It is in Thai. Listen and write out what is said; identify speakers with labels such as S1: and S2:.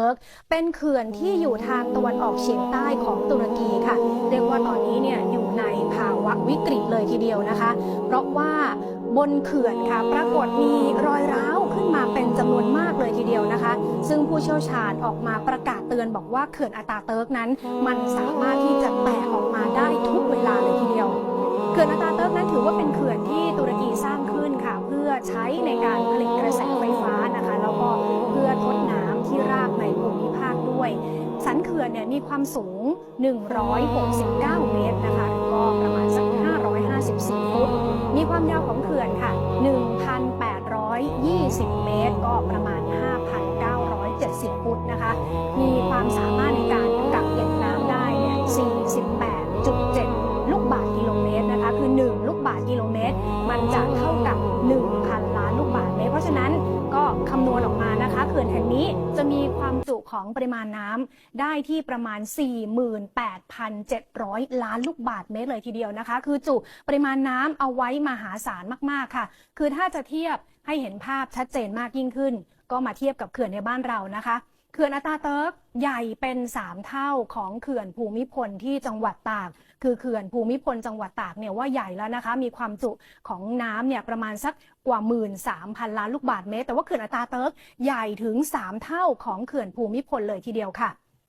S1: เติร์กเป็นเขื่อนที่อยู่ทางตะวันออกเฉียงใต้ของตุรกีค่ะ เรียกว่าตอนนี้เนี่ยอยู่ในภาวะวิกฤตเลยทีเดียวนะคะ เพราะว่าบนเขื่อนค่ะ ปรากฏมีรอยร้าวขึ้นมาเป็นจำนวนมากเลยทีเดียวนะคะ ซึ่งผู้เชี่ยวชาญออกมาประกาศเตือนบอกว่าเขื่อนอาตาเติร์กนั้น มันสามารถที่จะแตกออกมาได้ทุกเวลาเลยทีเดียวเขื่อนอาตาเติร์กนั้นถือว่าเป็นเขื่อนที่ตุรกีสร้างขึ้นค่ะ เพื่อใช้ในการผลิตกระแสไฟฟ้านะคะ แล้วก็เพื่อ ด้วย สันเขื่อนเนี่ยมีความสูง 169 เมตรนะคะหรือก็ประมาณสัก 554 ฟุต มีความยาวของเขื่อนค่ะ 1,820 เมตร ก็ประมาณ 5,970 ฟุตนะคะ มีความสามารถ ขื่อนแห่งนี้จะมีความจุของปริมาณน้ำได้ที่ประมาณ 48,700 ล้านลูกบาศก์เมตรเลยทีเดียวนะคะ คือจุปริมาณน้ำเอาไว้มหาศาลมากๆค่ะ คือถ้าจะเทียบให้เห็นภาพชัดเจนมากยิ่งขึ้น ก็มาเทียบกับเขื่อนในบ้านเรานะคะ เขื่อนอัตาเติร์กใหญ่เป็น 3 เท่าของเขื่อนภูมิพลที่จังหวัดตาก คือเขื่อนภูมิพลจังหวัดตากเนี่ยว่าใหญ่แล้วนะคะ มีความจุของน้ำเนี่ยประมาณสักกว่า 13,000 ล้านลูกบาศก์เมตร แต่ว่าเขื่อนอัตาเติร์กใหญ่ถึง 3 เท่าของเขื่อนภูมิพลเลยทีเดียวค่ะ